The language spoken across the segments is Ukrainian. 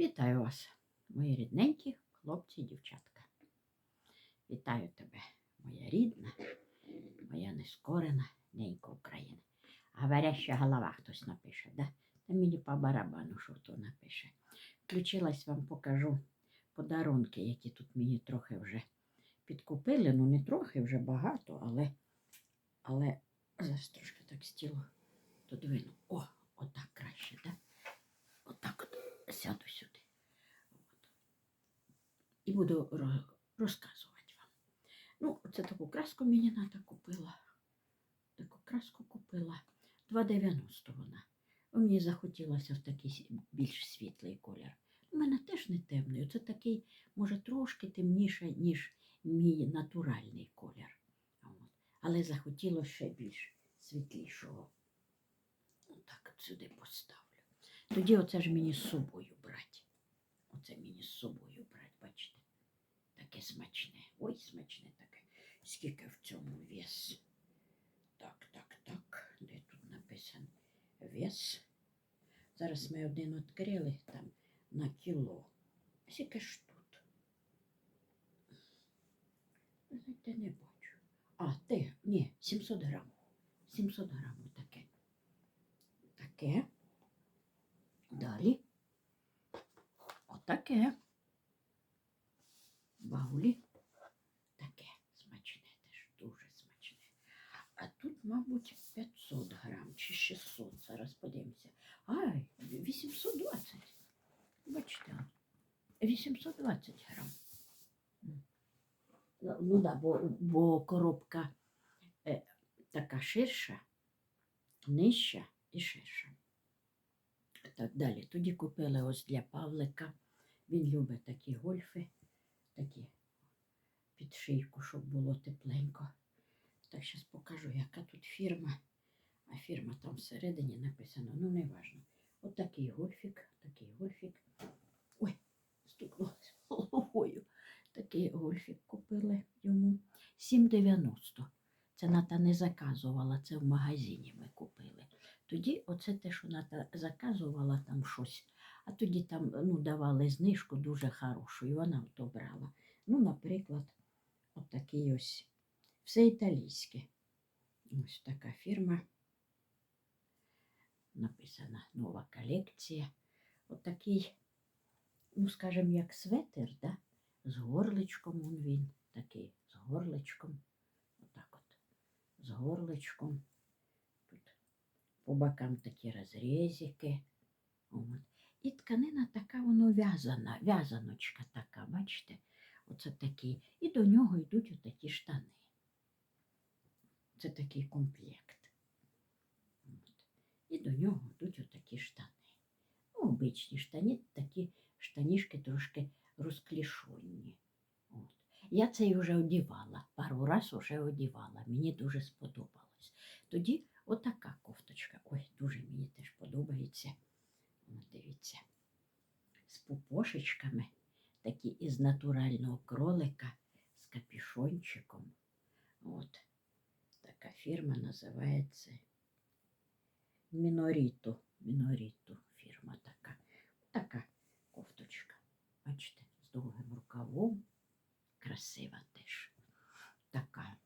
Вітаю вас, мої рідненькі хлопці і дівчатка. Вітаю тебе, моя рідна, моя нескорена ненька Україна. Говоряща голова хтось напише, да? Та мені по барабану, що хто напише. Включилась вам покажу подарунки, які тут мені трохи вже підкупили. Ну, не трохи, вже багато, але, але зараз трошки так стіло додвину. О, отак краще, да? Сяду сюди. От. І буду розказувати вам. Ну, це таку краску мені ната купила. Таку краску купила. 2,90 вона. Мені захотілося в такий більш світлий колір. У мене теж не темний. Це такий, може, трошки темніше, ніж мій натуральний колір. От. Але захотілося ще більш світлішого. Отак от сюди поставлю. Тоді оце ж мені з собою брати. Оце мені з собою брати, бачите. Таке смачне. Ой, смачне таке. Скільки в цьому вес? Так, так, так. Де тут написано вес? Зараз ми один відкрили там на кіло. Скільки ж тут? Знаєте, не бачу. А, те, ні, 700 грамів. 700 грамів таке. Таке. Далі. Отаке. Баулі. Таке смачне теж, дуже смачне. А тут, мабуть, 500 грам чи 600. Зараз подивимося. Ай, 820. Бачите, 820 грам. Ну, Ну да, бо, бо коробка е, така ширша, нижча і ширша. Так далі. Тоді купили ось для Павлика. Він любить такі гольфи, такі під шийку, щоб було тепленько. Так, зараз покажу, яка тут фірма. А фірма там всередині написано, ну не важно. От такий гольфік, такий гольфік. Ой, стукнулася головою. Такий гольфік купили йому. 7,90. Це Ната не заказувала, це в магазині ми купили. Тоді оце те, що Ната заказувала там щось, а тоді там ну, давали знижку дуже хорошу, і вона ото брала. Ну, наприклад, отакий ось все італійське. Ось така фірма. Написана нова колекція. Отакий, ну, скажімо, як светер, да? з горличком он він такий, з горличком. Отак от. З горличком. По бокам такі розрізики. От. І тканина така воно в'язана, в'язаночка така, бачите? Оце такий. І до нього йдуть отакі штани. Це такий комплект. От. І до нього йдуть отакі штани. Ну, обичні штані, такі штанішки трошки розклішонні. От. Я цей вже одівала, пару раз вже одівала, мені дуже сподобалось. Тоді отака кофточка. Ой, дуже мені теж подобається. От дивіться. З пупошечками, такі із натурального кролика, з капюшончиком. От. Така фірма називається Міноріто. Міноріто фірма така. Така кофточка. Бачите, з довгим рукавом. Красива теж. Така.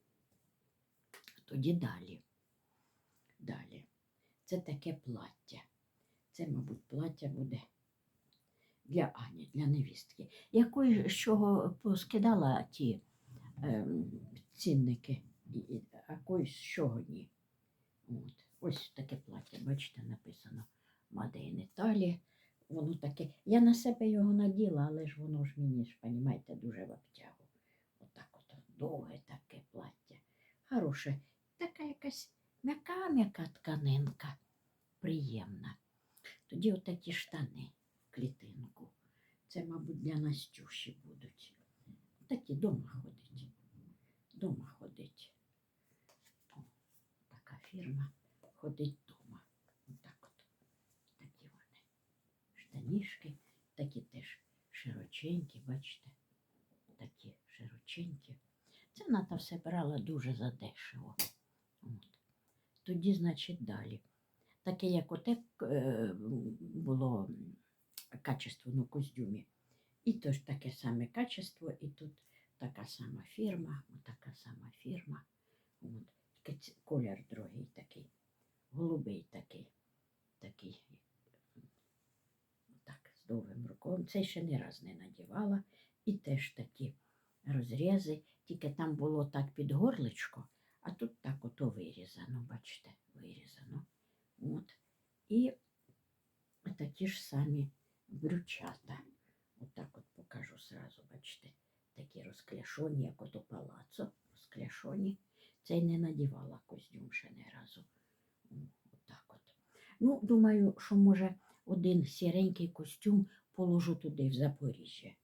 Тоді далі. Далі. Це таке плаття. Це, мабуть, плаття буде для Ані, для невістки. Якої з чого поскидала ті ем, цінники, а кої з чого ні. От. Ось таке плаття, бачите, написано in Italy. Воно таке. Я на себе його наділа, але ж воно ж мені ж, понімаєте, дуже в обтягу. Отак от довге таке плаття. Хороше. Така якась м'яка-м'яка тканинка. Приємна. Тоді отакі штани в клітинку. Це, мабуть, для Настюші будуть. Такі дома ходить. Дома ходить. О, така фірма ходить дома. Отак от. Такі вони. Штанішки, такі теж широченькі, бачите? Такі широченькі. Це Ната все брала дуже задешево. От. Тоді, значить, далі. Таке, як оте е, було качество на костюмі. І то ж таке саме качество, і тут така сама фірма, така сама фірма. От. Колір другий такий, голубий такий, такий. Так, з довгим рукавом. Цей ще не раз не надівала. І теж такі розрізи, тільки там було так під горличко, а тут так ото вирізано, бачите, вирізано. От. І такі ж самі брючата. Отак от покажу сразу, бачите, такі розкляшоні, як ото палацо, розкляшоні. Цей не надівала костюм ще не разу. Отак от. Ну, думаю, що може один сіренький костюм положу туди, в Запоріжжя.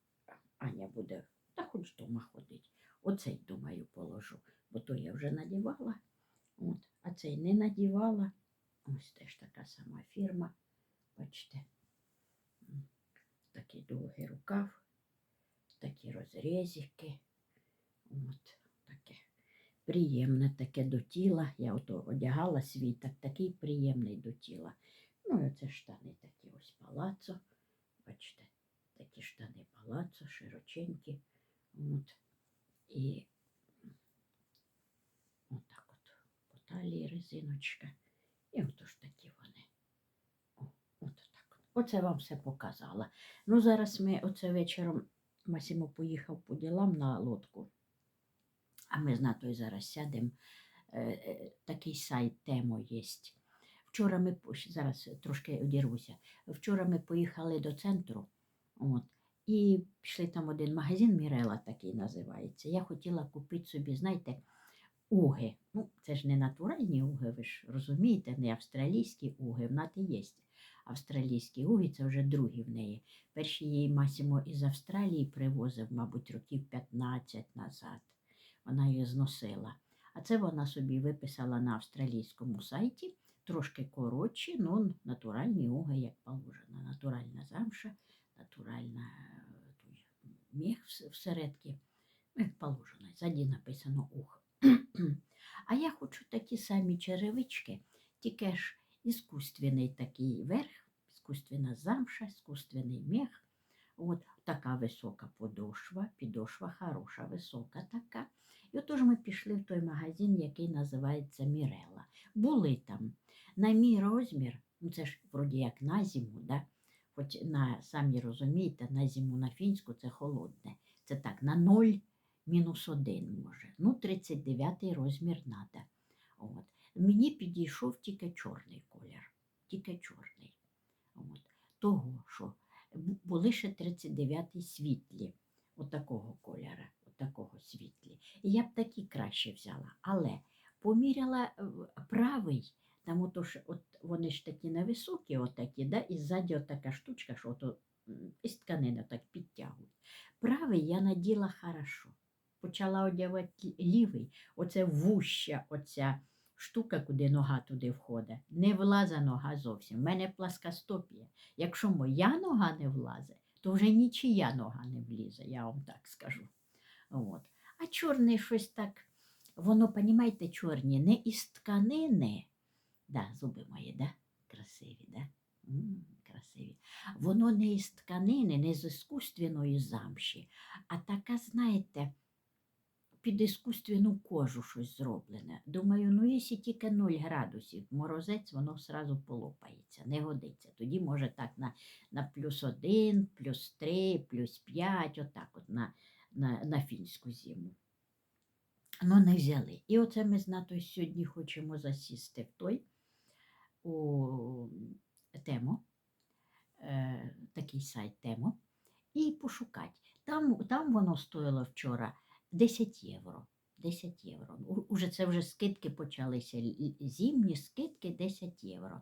Аня буде, та хоч дома ходить. Оцей, думаю, положу, бо то я вже надівала. От, а цей не надівала. Ось теж така сама фірма. Бачите, такий довгий рукав, такі розрізики. От таке приємне таке до тіла. Я ото одягала свій, так такий приємний до тіла. Ну, і оце штани такі ось палацо. Бачите, такі штани палацо, широченькі. От. І отак от талії резиночка. І ото ж такі вони. О, от так. Оце вам все показала. Ну, зараз ми оце вечором Масімо поїхав по ділам на лодку. А ми з Натою зараз сядемо. Е, е, такий сайт темо є. Вчора ми зараз трошки одірвуся. Вчора ми поїхали до центру. От, і пішли там один магазин Мірела такий називається. Я хотіла купити собі, знаєте, уги. Ну, це ж не натуральні уги, ви ж розумієте, не австралійські уги. В Нати є австралійські уги, це вже другі в неї. Перші її Масімо із Австралії привозив, мабуть, років 15 назад. Вона її зносила. А це вона собі виписала на австралійському сайті, трошки коротші, ну, натуральні уги, як положено. Натуральна замша, натуральна е, міх всередки, ну, як положено. Ззаді написано ух. А я хочу такі самі черевички, тільки ж іскусственний такий верх, іскусственна замша, іскусственний мех. От така висока подошва, підошва хороша, висока така. І отож ми пішли в той магазин, який називається Мірела. Були там на мій розмір, ну це ж вроді як на зиму, да? хоч на, самі розумієте, на зиму на фінську це холодне. Це так, на 0 мінус 1 може. Ну, 39 розмір треба. От. Мені підійшов тільки чорний колір. Тільки чорний. От. Того, що були ще 39 світлі, отакого кольора, отакого світлі. І я б такі краще взяла. Але поміряла е, правий, там ото ж, от вони ж такі невисокі, отакі, да? і ззаді отака штучка, що ото, із тканини так підтягують. Правий я наділа хорошо. Почала одягати лівий, оце вуща, оця штука, куди нога туди входить. Не влаза нога зовсім. У мене пласкостопія. Якщо моя нога не влазе, то вже нічия нога не влізе, я вам так скажу. От. А чорний щось так, воно, понімаєте, чорні, не із тканини. Да, зуби мої, да? Красиві, да? М, красиві. Воно не із тканини, не з іскусственної замші, а така, знаєте, під іскусственну кожу щось зроблене. Думаю, ну якщо тільки 0 градусів, морозець, воно сразу полопається, не годиться. Тоді може так на, на плюс 1, плюс 3, плюс 5, отак от на, на, на фінську зиму. Ну, не взяли. І оце ми з Натою сьогодні хочемо засісти в той у тему, е, такий сайт тему, і пошукати. Там, там воно стоїло вчора 10 євро. 10 євро. Уже це вже скидки почалися. Зимні скидки 10 євро.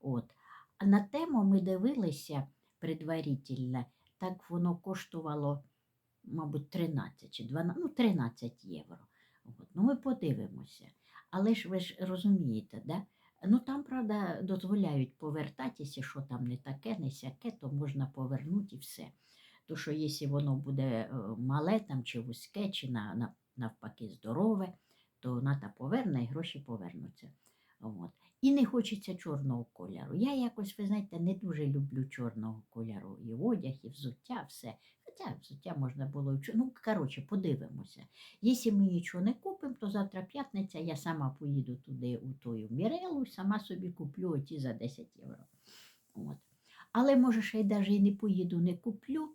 От. А на тему ми дивилися предварительно, так воно коштувало, мабуть, 13 чи 12, ну 13 євро. От. Ну, ми подивимося. Але ж ви ж розумієте, да? Ну там, правда, дозволяють повертатися, що там не таке, не сяке, то можна повернути і все. То що якщо воно буде е, мале там, чи вузьке, чи на, на, навпаки здорове, то вона та поверне і гроші повернуться. От. І не хочеться чорного кольору. Я якось, ви знаєте, не дуже люблю чорного кольору. І одяг, і взуття, все. Хоча взуття можна було. Ну, коротше, подивимося. Якщо ми нічого не купимо, то завтра п'ятниця я сама поїду туди, у тою Мірелу, сама собі куплю оті за 10 євро. От. Але може ще й навіть і не поїду, не куплю,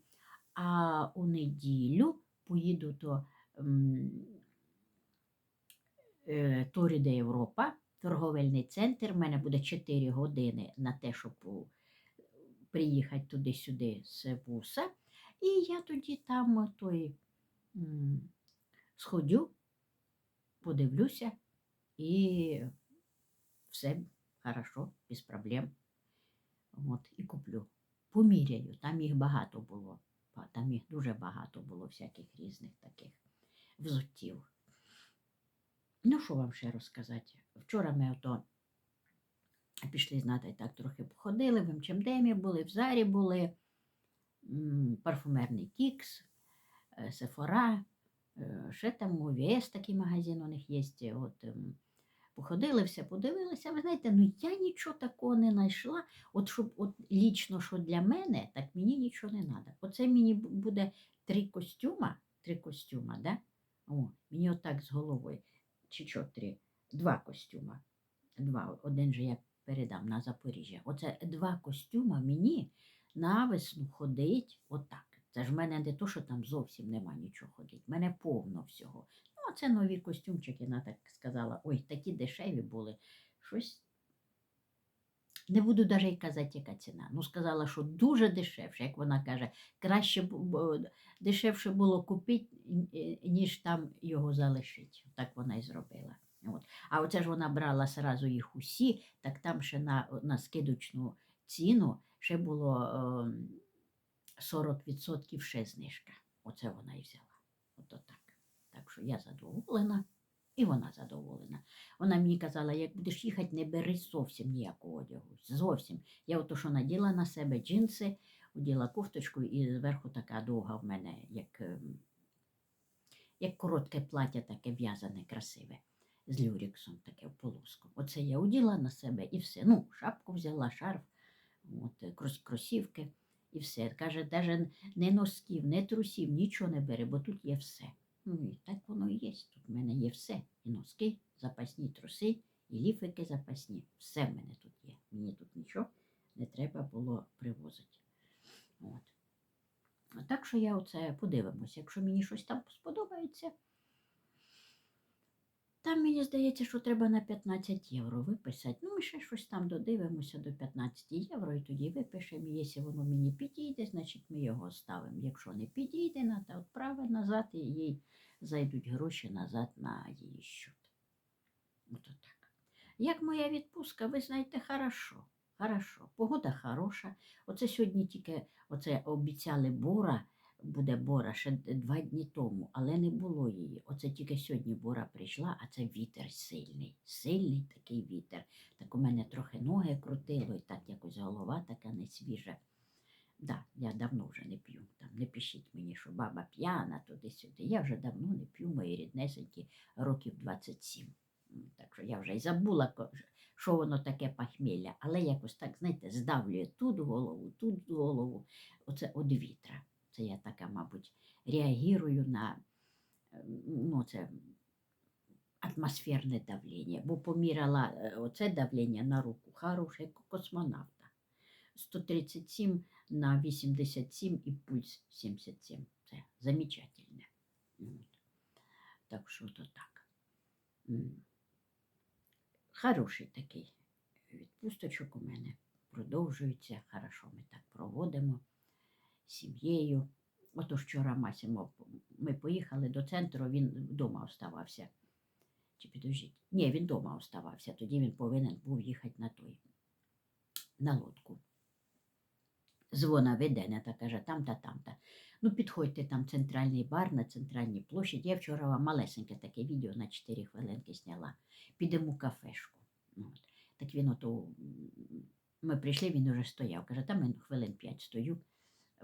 а у неділю поїду до м, е, Торі де Європа, торговельний центр. У мене буде 4 години на те, щоб приїхати туди-сюди з буса. І я тоді там той сходю, подивлюся, і все хорошо, без проблем. От, і куплю. Поміряю, там їх багато було. Там їх дуже багато було всяких різних таких взуттів. Ну, що вам ще розказати? Вчора ми ото пішли, знаєте, так трохи походили, в МЧМДМі були, в Зарі були, парфумерний Кікс, е, Сефора, ще там у такий магазин у них є. От, ем, походили, все подивилися. Ви знаєте, ну я нічого такого не знайшла. От щоб от лічно, що для мене, так мені нічого не треба. Оце мені буде три костюма, три костюма, да? О, мені отак з головою. Чи що три? Два костюма. Два. Один же я передам на Запоріжжя. Оце два костюма мені на весну ходить отак. Це ж в мене не то, що там зовсім нема нічого ходить. В мене повно всього. Ну, це нові костюмчики, вона так сказала. Ой, такі дешеві були. Щось. Не буду навіть казати, яка ціна. Ну, сказала, що дуже дешевше, як вона каже, краще дешевше було купити, ніж там його залишити. Так вона і зробила. От. А оце ж вона брала сразу їх усі, так там ще на, на скидочну ціну ще було ем, 40% ще знижка. Оце вона і взяла. Ото так. Так що я задоволена, і вона задоволена. Вона мені казала, як будеш їхати, не бери зовсім ніякого одягу. Зовсім. Я ото що наділа на себе джинси, оділа кофточку і зверху така довга в мене, як, ем, як коротке плаття, таке в'язане, красиве. З люріксом таке в полоску. Оце я оділа на себе і все. Ну, шапку взяла, шарф, от, крос- кросівки і все. Каже, навіть не носків, не трусів, нічого не бери, бо тут є все. Ну і так воно і є. Тут в мене є все. І носки, запасні труси, і ліфики запасні. Все в мене тут є. Мені тут нічого не треба було привозити. От. Так що я оце подивимося. Якщо мені щось там сподобається, там мені здається, що треба на 15 євро виписати. Ну, ми ще щось там додивимося до 15 євро і тоді випишемо. Якщо воно мені підійде, значить ми його ставимо. Якщо не підійде, треба відправити назад і їй зайдуть гроші назад на її счет. Ото так. Як моя відпустка, ви знаєте, хорошо. Хорошо. Погода хороша. Оце сьогодні тільки оце обіцяли бора, буде бора ще два дні тому, але не було її. Оце тільки сьогодні бора прийшла, а це вітер сильний. Сильний такий вітер. Так у мене трохи ноги крутило, і так якось голова така не свіжа. Да, я давно вже не п'ю. Там не пишіть мені, що баба п'яна туди-сюди. Я вже давно не п'ю мої ріднесенькі років 27. М, Так що я вже й забула, що воно таке похмілля, але якось так, знаєте, здавлює тут голову, тут голову. Оце від вітра. Це я така, мабуть, реагірую на ну, це атмосферне давлення, бо поміряла е, оце давлення на руку хороше, як космонавта. 137 на 87 і пульс 77. Це замечательне. Так що то так. Хороший такий відпусточок у мене продовжується. Хорошо ми так проводимо сім'єю. Ото вчора Масімо, ми поїхали до центру, він вдома оставався. Чи підождіть? Ні, він вдома оставався. Тоді він повинен був їхати на той, на лодку. Дзвона веденя та каже, там-та, там-та. Ну, підходьте там центральний бар на центральній площаді. Я вчора вам малесеньке таке відео на 4 хвилинки зняла. Підемо в кафешку. Ну, От. Так він ото, ми прийшли, він уже стояв. Каже, там хвилин 5 стою.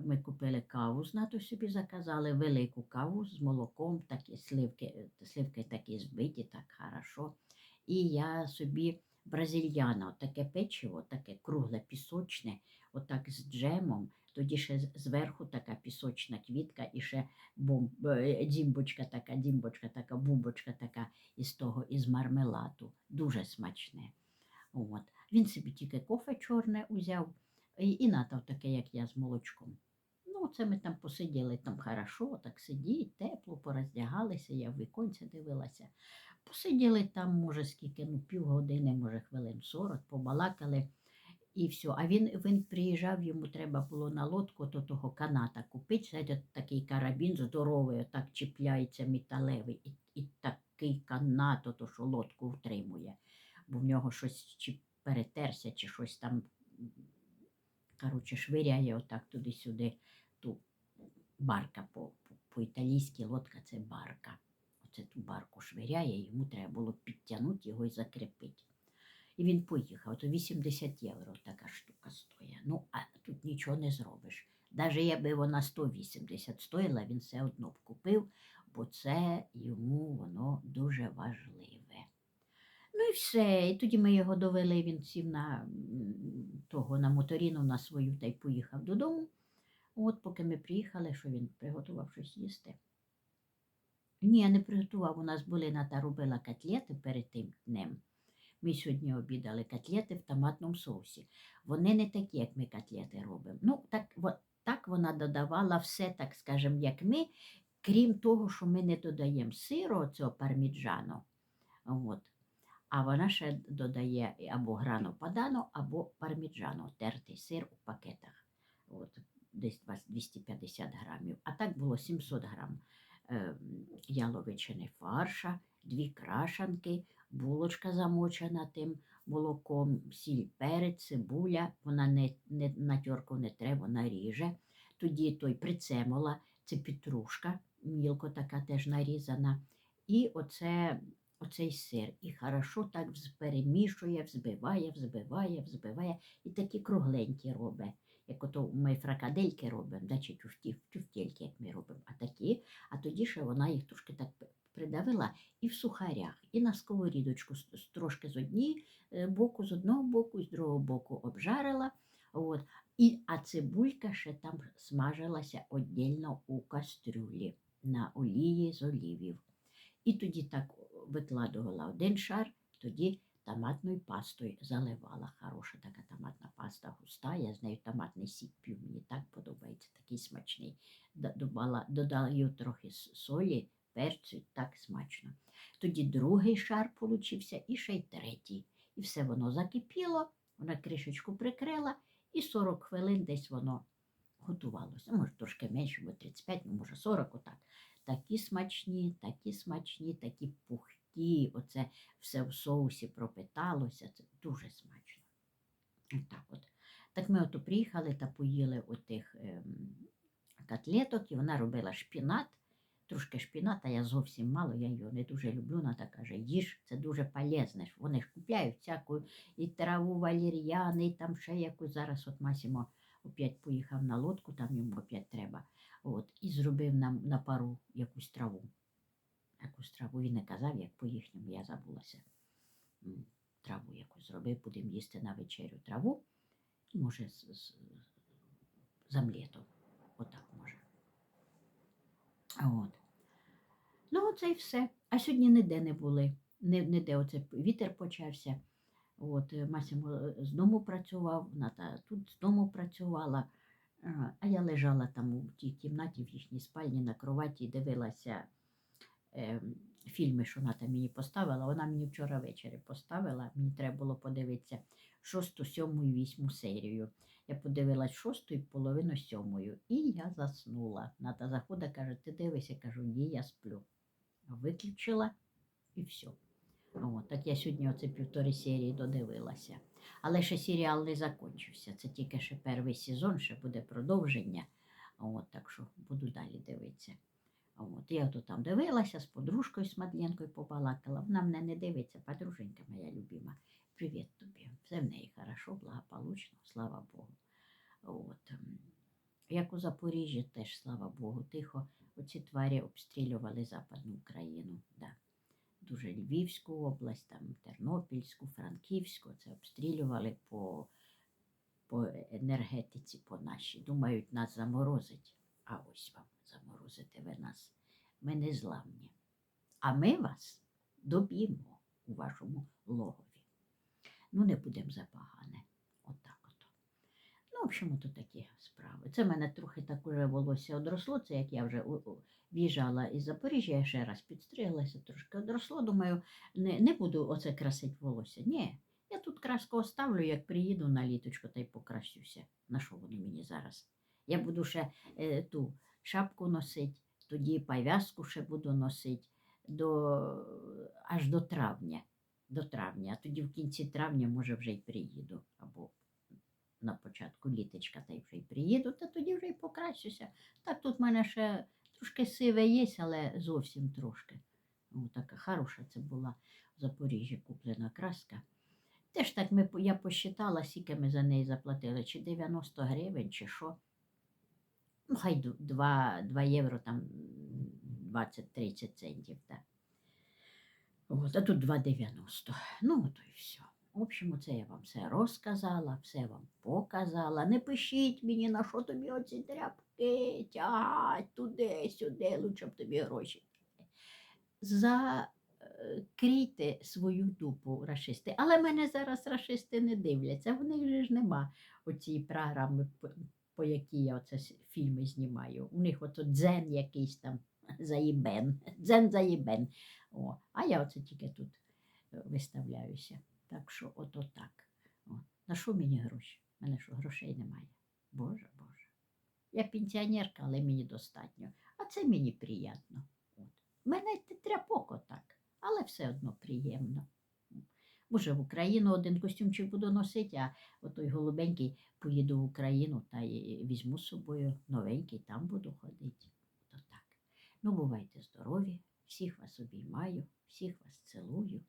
Ми купили каву, знато собі заказали, велику каву з молоком, такі сливки, сливки такі збиті, так хорошо. І я собі бразильяна, таке печиво, таке кругле, пісочне, отак з джемом. Тоді ще зверху така пісочна квітка і ще бом, е, дзімбочка така, дімбочка така, бубочка така із того, із мармеладу. Дуже смачне. От. Він собі тільки кофе чорне узяв і натав таке, як я з молочком. Ну, це ми там посиділи там хорошо, так сидіть, тепло, пороздягалися, я в віконце дивилася. Посиділи там, може, скільки, ну, півгодини, може, хвилин 40, побалакали і все. А він, він приїжджав, йому треба було на лодку то того каната купити. Знаєте, такий карабін здоровий, отак чіпляється металевий, і, і такий канат, ото, що лодку втримує. Бо в нього щось чи перетерся, чи щось там, коротше, швиряє отак туди-сюди ту барка по, по, по-італійськи лодка це барка. Оце ту барку швиряє, йому треба було підтягнути його і закріпити. І він поїхав, то 80 євро така штука стоїть. Ну, а тут нічого не зробиш. Навіть якби вона 180 стоїла, він все одно б купив, бо це йому воно дуже важливе. Ну і все. І тоді ми його довели, він сів на того на моторіну на свою та й поїхав додому. От поки ми приїхали, що він приготував щось їсти. Ні, не приготував. У нас були Ната робила котлети перед тим днем. Ми сьогодні обідали котлети в томатному соусі. Вони не такі, як ми котлети робимо. Ну, так, во- так вона додавала все, так скажемо, як ми, крім того, що ми не додаємо сиру, цього парміджану. От. А вона ще додає або грано падано, або парміджану, тертий сир у пакетах. От, десь 250 грамів. А так було 700 грам е, яловичини фарша, дві крашанки, булочка замочена тим молоком, сіль, перець, цибуля. Вона не, не на тьорку не треба, вона ріже. Тоді той прицемола, це петрушка, мілко така теж нарізана. І оце, оцей сир. І хорошо так перемішує, взбиває, взбиває, взбиває. І такі кругленькі робить. Як ото ми фракадельки робимо, да, чи тюфті, тюфтельки, як ми робимо, а такі, а тоді ще вона їх трошки так придавила і в сухарях, і на сковорідочку трошки з однієї е, боку, з одного боку, і з другого боку обжарила. От. І, а цибулька ще там смажилася віддільно у кастрюлі на олії з олівів. І тоді так викладувала один шар, тоді томатною пастою заливала. Хороша така томатна паста густа. Я з нею томатний сік п'ю, мені так подобається, такий смачний. Додала, додаю трохи солі, перцю, так смачно. Тоді другий шар получився і ще й третій. І все воно закипіло, вона кришечку прикрила, і 40 хвилин десь воно готувалося. Може, трошки менше, бо 35, ну може 40 отак. Такі смачні, такі смачні, такі пухкі. Оце все в соусі пропиталося. Це дуже смачно. Отак от. Так ми ото приїхали та поїли отих ем, котлеток, і вона робила шпінат. Трошки шпіната, я зовсім мало, я його не дуже люблю. Вона так каже, їж, це дуже полезне. Вони ж купляють всяку і траву валір'яни, і там ще якусь. Зараз от Масімо опять поїхав на лодку, там йому опять треба. От, і зробив нам на пару якусь траву. Якусь траву. Він не казав, як по їхньому, я забулася. Траву якусь зробив, будемо їсти на вечерю траву. Може, з, з, з омлетом. Отак може. От. Ну, оце і все. А сьогодні ніде не були. Ні- Ніде оце вітер почався. От, Масимо з дому працював, Ната тут з дому працювала. А, я лежала там у тій кімнаті в їхній спальні на кроваті і дивилася фільми, що Ната мені поставила. Вона мені вчора ввечері поставила. Мені треба було подивитися шосту, сьому і вісьму серію. Я подивилась шосту і половину сьомою. І я заснула. Ната заходить, каже, ти дивишся, кажу, ні, я сплю. Виключила і все. От, так я сьогодні оце півтори серії додивилася. Але ще серіал не закінчився. Це тільки ще перший сезон, ще буде продовження. От, так що буду далі дивитися. От, я то там дивилася з подружкою з Мадленкою побалакала. Вона мене не дивиться, подруженька моя любима. Привіт тобі. Все в неї хорошо, благополучно, слава Богу. От. ем, Як у Запоріжжі теж, слава Богу, тихо. Оці тварі обстрілювали Западну Україну. Да. дуже Львівську область, там Тернопільську, Франківську. Це обстрілювали по, по енергетиці по нашій. Думають, нас заморозить. А ось вам заморозите ви нас. Ми не зламні. А ми вас доб'ємо у вашому логові. Ну, не будемо запагане. Отак от. Ну, в общем, то такі справи. Це в мене трохи так уже волосся одросло. Це як я вже в'їжджала із Запоріжжя, я ще раз підстриглася, трошки одросло. Думаю, не, не буду оце красити волосся. Ні. Я тут краску оставлю, як приїду на літочко та й покрасюся. На що воно мені зараз? Я буду ще е, ту шапку носити, тоді пов'язку ще буду носити до, аж до травня. До травня, а тоді в кінці травня, може, вже й приїду. Або на початку літочка, та й вже й приїду, та тоді вже й покращуся. Так тут в мене ще трошки сиве є, але зовсім трошки. О, така хороша це була в Запоріжжі куплена краска. Теж так ми, я посчитала, скільки ми за неї заплатили, чи 90 гривень, чи що. Ну, хай 2, 2 євро, там 20-30 центів. Так. От, а тут 2,90. Ну, то і все. В общем, це я вам все розказала, все вам показала. Не пишіть мені, на що тобі оці тряпки тягать туди-сюди, лучше б тобі гроші. Закрійте свою дупу, рашисти. Але мене зараз рашисти не дивляться. В них же ж нема оцієї програми, по, якій я оце фільми знімаю. У них ото дзен якийсь там заїбен. Дзен заїбен. О, а я оце тільки тут е, виставляюся. Так що ото так. О. На що мені гроші? У мене що грошей немає. Боже, Боже. Я пенсіонерка, але мені достатньо. А це мені приємно. Мене тряпок отак, але все одно приємно. Може, в Україну один костюмчик буду носити, а отой голубенький поїду в Україну та й візьму з собою новенький, там буду ходити. То так. Ну, бувайте здорові, всіх вас обіймаю, всіх вас цілую,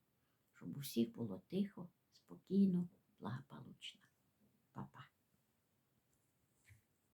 щоб у всіх було тихо, спокійно, благополучно. Па-па.